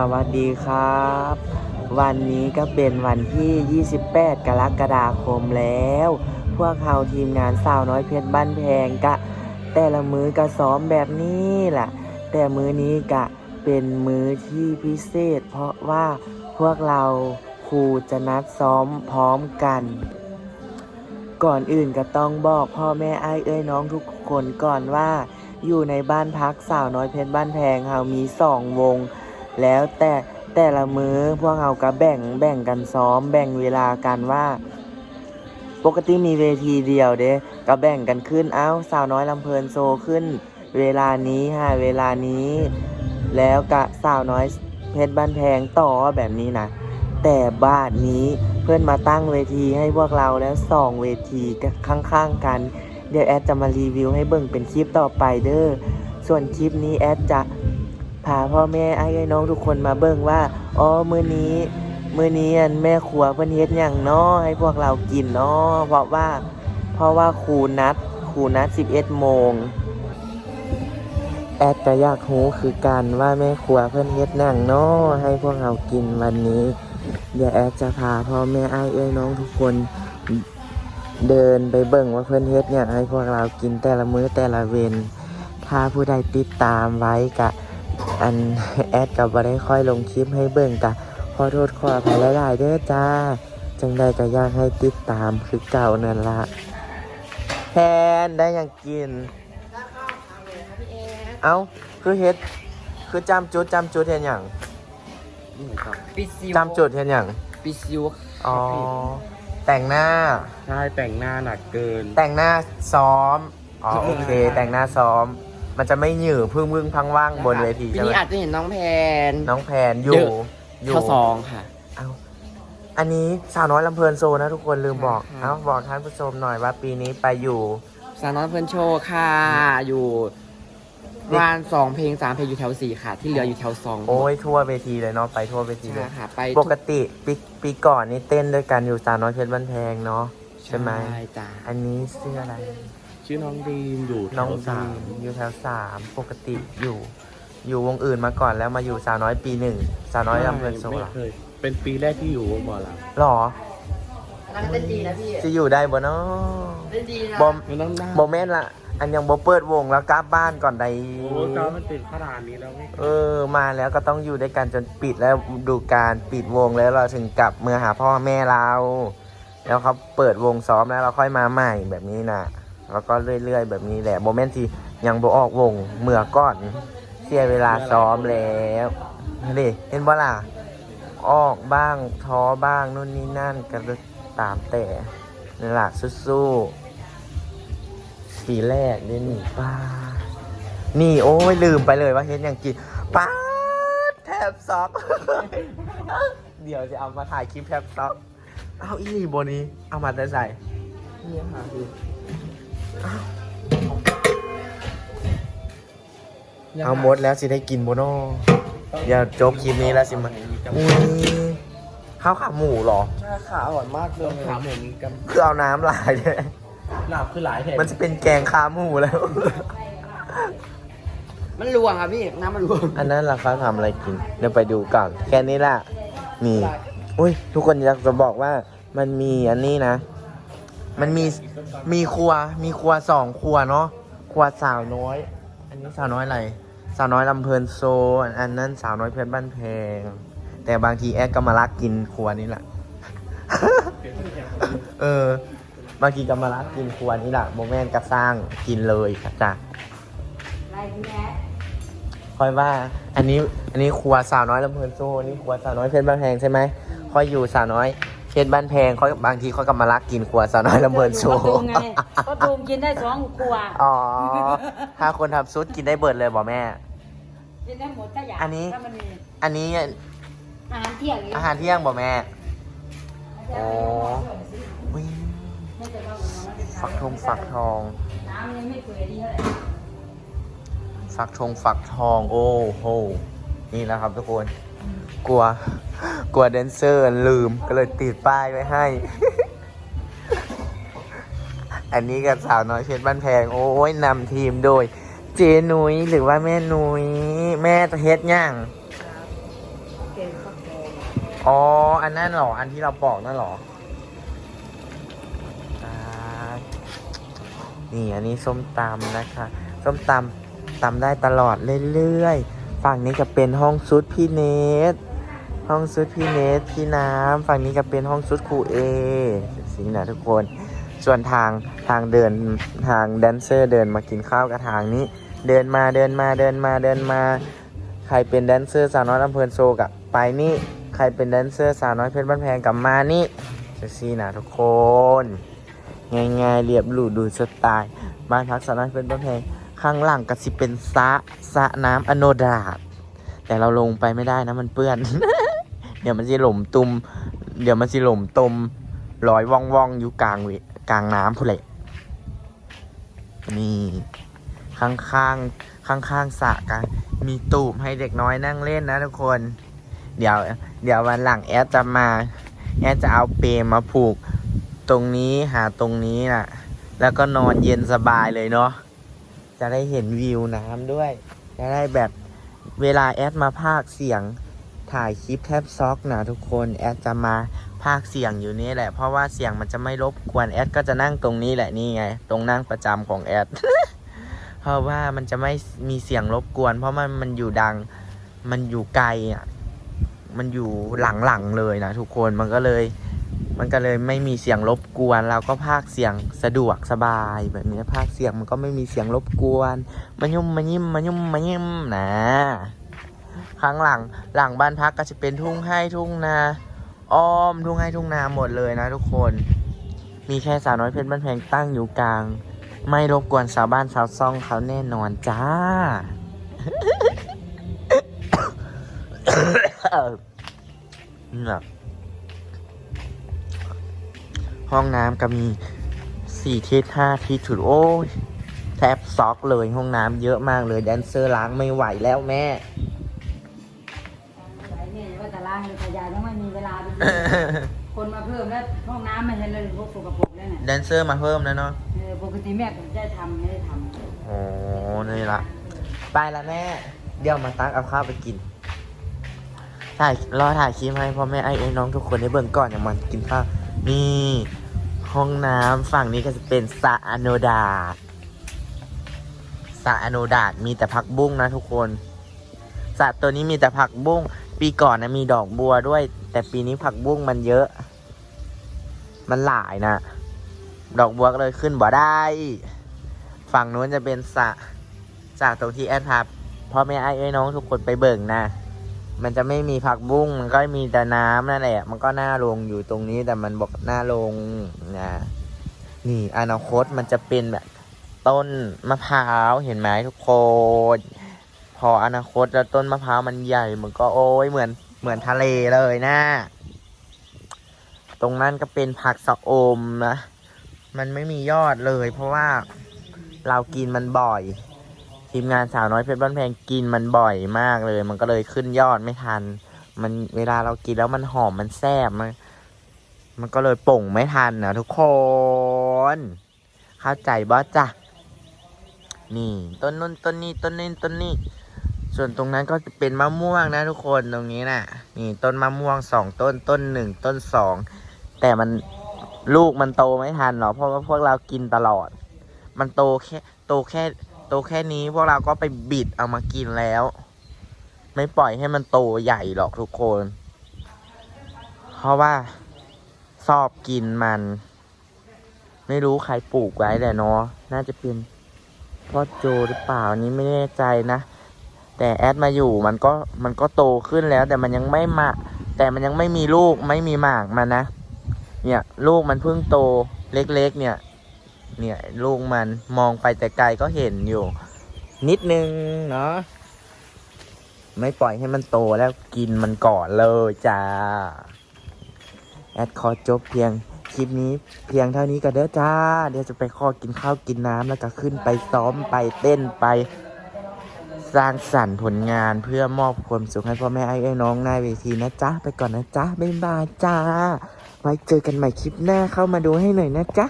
สวัสดีครับ วันนี้ก็เป็นวันที่ 28 กรกฎาคมแล้ว พวกเราทีมงานสาวน้อยเพชรบ้านแพงกะ แต่ละมือกะซ้อมแบบนี้แหละแต่มือนี้กะเป็นมือที่พิเศษ เพราะว่าพวกเราครูจะนัดซ้อมพร้อมกัน ก่อนอื่นก็ต้องบอกพ่อแม่ไอ้เอ้ยน้องทุกคนก่อนว่า อยู่ในบ้านพักสาวน้อยเพชรบ้านแพงเรามีสองวง แล้วแต่แต่ละมือพวกเราก็แบ่งแบ่งกันซ้อม แบ่งเวลากันว่า ปกติมีเวทีเดียวเด้ก็แบ่งกันขึ้นเอ้าสาวน้อยลำเพลินโซขึ้น เวลานี้ฮะเวลานี้ แล้วกะสาวน้อยเพชรบ้านแพงต่อแบบนี้นะแต่บ้านนี้เพื่อนมาตั้งเวทีให้พวกเราแล้วสองเวทีก็ข้างๆกัน เดี๋ยวแอดจะมารีวิวให้เบิ่งเป็นคลิปต่อไปเด้อส่วนคลิปนี้แอดจะ พาพ่อแม่ไอ้ายน้องทุกคนมาเบิ่งว่าอ๋อมื้อนี้มื้อนี้อันแม่ครัวเพิ่นเฮ็ดหยังเนาะให้พวกเรากินเนาะเพราะว่า เพราะว่าครูนัดครูนัด 11โมงแอดก็อยากรู้คือกันว่าแม่ครัวเพิ่นเฮ็ดหยังเนาะให้พวกเรากินวันนี้ เดี๋ยวแอดจะพาพ่อแม่ไอ้เอ้ยน้องทุกคนเดินไปเบิ่งว่าเพื่อนเฮ็ดเนี่ยงให้พวกเรากินแต่ละมื้อแต่ละเวนถ้าผู้ใดติดตามไว้กะ อันแอดกับบ่ได้ค่อยลงคลิปให้เบิ่งกะขอโทษขออภัยหลายๆเด้อจ้า จังใดก็อยากให้ติดตามคือเก่านั่นละแทนได้หยังกิน เอ้าคือเฮ็ด คือจำจุดจำจุดเฮ็ดหยังปิดซิวจำจุดเฮ็ดหยังปิดซิวอ๋อ แต่งหน้า ใช่แต่งหน้าหนักเกิน แต่งหน้าซ้อม อ๋อโอเค แต่งหน้าซ้อม มันจะไม่หยือพึ่งพึ่งพังว่างบนเวทีปีใช่ไหมนี้อาจจะเห็นน้องแพน น้องแพนอยู่เยอะ อยู่ข้อสองค่ะ เอาอันนี้สาวน้อยลำเพลินโซนะทุกคนลืมบอก ค่ะ เอาบอกท่านผู้ชมหน่อยว่าปีนี้ไปอยู่ สาวน้อยเพื่อนโชว์ค่ะ อยู่ประมาณสองเพลงสามเพลงอยู่แถวสี่ค่ะ ที่เหลืออยู่แถวสองโอ้ยทั่วเวทีเลยเนาะไปทั่วเวทีเลใช่ย ค่ะไปปกติปีปีก่อนนี่เต้นด้วยกันอยู่สาวน้อยเพชรบ้านแพงเนาะใช่ไหมใช่จ้าอันนี้ชื่ออะไร ชื่อน้องดีมอยู่แถน้องวสาสามมอยู่แถวสามปกติอยู่ อยู่วงอื่นมาก่อนแล้วมาอยู่สาวน้อยปีหนึ่งสาวน้อยลำเพลินโซไม่เหรอเคยเป็นปีแรกที่อยู่วงหมอลหรอนั่งเต้นดีนะพี่จะอยู่ได้บ่เนาะเต้นดีนะบอมำมันต้องหน้าโมเมนต์ละอันยังบ่เปิดวงแล้วกลับบ้านก่อนใดโอ้ตอนมันติดขนาดนี้แล้วไม่เออมาแล้วก็ต้องอยู่ด้วยกันจนปิดแล้วดูการปิดวงแล้วเราถึงกลับเมื่อหาพ่อแม่เรา แล้วเขาเปิดวงซ้อมแล้วเราค่อยมาใหม่แบบนี้นะ แล้วก็เรื่อยๆ แบบนี้แหละโมเมนต์ที่ยังบ่ออกวงเมื่อก่อน เสียเวลาซ้อมแล้วนี่เห็นบ่ล่ะออกบ้างท้อบ้างนู่นนี่นั่นก็ตามแต่นี่แหละสู้ๆปีแรกนี่นี่ป้านี่โอ้ยลืมไปเลยว่าเห็นอย่างกินป้าแทบซ็อกเดี๋ยวจะเอามาถ่ายคลิปแทบซ็อกเอาอีนี่โบนี้เอามาแต่ใส่นี่ค่ะคือ เอาหมดแล้วสิได้กินโบโน่อย่าจบคลิปนี้แล้วสิมาอุ้ยข้าวขาหมูเหรอใช่ค่ะอร่อยมากเลยขาหมูมีกันคือเอาน้ำลายเนี่ยหลับคือหลายแห่งมันจะเป็นแกงขาหมูแล้ว มันรวงอะพี่น้ำมันรวงอันนั้นล่ะเขาทำอะไรกิน เดี๋ยวไปดูก่อนแค่นี้ล่ะนี่อุ้ยทุกคนอยากจะบอกว่ามันมีอันนี้นะ มันมีมีครัวมีครัวสองครัวเนาะครัวสาวน้อย อันนี้สาวน้อยอะไร สาวน้อยลำเพลินโซนอันนั้นสาวน้อยเพชรบ้านแพง แต่บางทีแอดก็มาลักกินครัวนี้แหละ เออบางทีก็มาลักกินครัวนี้แหละโมแมนก็สร้างกินเลยค่ะจ้ะค่อยว่า อันนี้อันนี้ครัวสาวน้อยลำเพลินโซ่นี่ครัวสาวน้อยเพชรบ้านแพงใช่ไหมค่อยอยู่สาวน้อย เพชรบ้านแพงค่อยบางทีค่อยก็มาลักกินครัวสาวน้อยลำเพลินโซ่ก็ตูมไงก็ตูมกินได้สองขวดอ๋อ ถ้าคนทำซุดกินได้เบิดเลยบอกแม่ กินได้หมดถ้าอยากอันนี้ ถ้ามันมีอันนี้อาหารเที่ยงนี้อาหารเที่ยงบอกแม่อ๋ออุ๊ยไม่จะเล่ากันมาแล้วฝักทองฝักทอง น้ำยังไม่เปื่อยดีเท่าไหร่ฝักทองฝักทอง โอ้โห นี่นะครับทุกคน กลัว กลัวแดนเซอร์ลืมก็เลยติดป้ายไว้ให้ อันนี้กับสาวน้อยเพชรบ้านแพง โอ้ยนำทีมโดย เจนุ้ยหรือว่าแม่นุ้ยแม่จะเฮ็ดย่างอ๋อ อันนั้นเหรอ อันที่เราบอกนั่นเหรอนี่อันนี้ส้มตำนะคะ ส้มตำตำได้ตลอดเรื่อยๆ ฝั่งนี้จะเป็นห้องซุดพี่เนท ห้องซุดพี่เนทพี่น้ำฝั่งนี้ก็เป็นห้องซุดครูเอสิงนะทุกคน ส่วนทางทางเดินทางแดนเซอร์เดินมากินข้าวกับทางนี้ เดินมาเดินมาเดินมาเดินมา ใครเป็นแดนเซอร์สาวน้อยลำเพลินโชว์กับไปนี่ใครเป็นแดนเซอร์สาวน้อยเพชรบ้านแพงกับมานี่จะซีนะทุกคนง่ายๆเรียบหรูดูสไตล์บ้านพักสาวน้อยเพชรบ้านแพงข้างหลังก็สิเป็นสะสะน้ำอโนดาตแต่เราลงไปไม่ได้นะมันเปื้อน ดี๋ยวมันสิหล่มตุมเดี๋ยวมันสิหล่มตมลอยว่องว่องอยู่กลางเวกลางน้ำพุ่นแหละนี่ข้างข้างข้างข้างๆสระกันมีตูบให้เด็กน้อยนั่งเล่นนะทุกคน เดี๋ยว เดี๋ยววันหลังแอดจะมา แอดจะเอาเปรมาผูก ตรงนี้หาตรงนี้น่ะ แล้วก็นอนเย็นสบายเลยเนาะจะได้เห็นวิวน้ำด้วย จะได้แบบเวลาแอดมาพากเสียง ถ่ายคลิปแทบซ็อกนะทุกคนแอดจะมาพากเสียงอยู่นี่แหละ เพราะว่าเสียงมันจะไม่รบกวนแอดก็จะนั่งตรงนี้แหละนี่ไง ตรงนั่งประจำของแอด เพราะว่ามันจะไม่มีเสียงรบกวน เพราะมันมันอยู่ดัง มันอยู่ไกลอะ มันอยู่หลังๆเลยนะทุกคนมันก็เลย มันก็เลยไม่มีเสียงรบกวนเราก็พากเสียงสะดวกสบายแบบนี้พากเสียงมันก็ไม่มีเสียงรบกวน มันยุ่มมันยิ้มมันยุ่มมันยิ้มนะ ข้างหลังหลังบ้านพักก็จะเป็นทุ่งให้ทุ่งนาอ้อมทุ่งให้ทุ่งนาหมดเลยนะทุกคน มีแค่สาวน้อยเพชรบ้านแพงตั้งอยู่กลาง ไม่รบกวนชาวบ้านชาวซ่องเขาแน่นอนจ้าเนี่ยห้องน้ำก็มีสี่ทิศห้าทิศถุดโอ้ยแทบซอกเลยห้องน้ำเยอะมากเลยแดนเซอร์ล้างไม่ไหวแล้วแม่ คนมาเพิ่มแล้วห้องน้ำไม่ใช่เลยพวกสกปรกแล้วเนี่ยแดนเซอร์มาเพิ่มแล้วเนาะเออปกติแม่ก็จะทำไม่ได้ทโอ้นี่ละไปละแม่ เดี๋ยวมาตักเอาข้าวไปกินถ่ายรอถ่ายคลิปให้พ่อแม่ไอ้ไอ้น้องทุกคนได้เบิ่งก่อนอย่างมันกินข้าวนี่ห้องน้ำฝั่งนี้ก็จะเป็นสระอโนดาตสระอโนดาตมีแต่ผักบุ้งนะทุกคนสระตัวนี้มีแต่ผักบุ้ง ปีก่อนนะมีดอกบัวด้วย แต่ปีนี้ผักบุ้งมันเยอะ มันหลายนะ ดอกบัวก็เลยขึ้นบ่ได้ ฝั่งนู้นจะเป็นสะจากตรงที่แอดพาพ่อแม่ไอ้ไอ้น้องทุกคนไปเบิ่งนะ มันจะไม่มีผักบุ้ง มันก็มีแต่น้ำนั่นแหละ มันก็หน่าลงอยู่ตรงนี้แต่มันบอกหน่าลงนะ นี่อนาคตมันจะเป็นแบบ ต้นมะพร้าวเห็นไหมทุกคน พออนาคตแล้วต้นมะพร้าวมันใหญ่มันก็โอ้ยเหมือน เหมือนทะเลเลยนะ ตรงนั้นก็เป็นผักสะอมนะ มันไม่มียอดเลย เพราะว่าเรากินมันบ่อย ทีมงานสาวน้อยเพชรบ้านแพงกินมันบ่อยมากเลย มันก็เลยขึ้นยอดไม่ทัน มันเวลาเรากินแล้วมันหอมมันแซ่บมันมันก็เลยป่งไม่ทันนะทุกคน เข้าใจบ่จ้ะนี่ ต้นนู้นต้นนี้ต้นนี้ต้นนี้ ส่วนตรงนั้นก็จะเป็นมะม่วงนะทุกคนตรงนี้น่ะ นี่ต้นมะม่วงสองต้นต้นหนึ่งต้นสองแต่มันลูกมันโตไม่ทันหรอกเพราะว่าพวกเรากินตลอด มันโตแค่โตแค่โตแค่นี้พวกเราก็ไปบิดเอามากินแล้ว ไม่ปล่อยให้มันโตใหญ่หรอกทุกคน เพราะว่าชอบกินมัน ไม่รู้ใครปลูกไว้แต่เนาะน่าจะเป็นพ่อโจหรือเปล่านี้ไม่แน่ใจนะ แต่แอดมาอยู่มันก็มันก็โตขึ้นแล้ว แต่มันยังไม่มาแต่มันยังไม่มีลูกไม่มีหมากมันนะ เนี่ย ลูกมันเพิ่งโตเล็กๆ เนี่ย เนี่ยลูกมันมองไปแต่ไกลก็เห็นอยู่ นิดนึงเนาะไม่ปล่อยให้มันโตแล้วกินมันก่อนเลยจ้า แอดขอจบเพียงคลิปนี้เพียงเท่านี้ก็เด้อจ้า เดี๋ยวจะไปขอกินข้าวกินน้ำแล้วก็ขึ้นไปซ้อมไปเต้นไป สร้างสรรค์ผลงานเพื่อมอบความสุขให้พ่อแม่ไอ้ไอ้น้องหน้าเวทีนะจ๊ะ ไปก่อนนะจ๊ะ บ๊ายบายจ้า ไว้เจอกันใหม่คลิปหน้าเข้ามาดูให้หน่อยนะจ๊ะ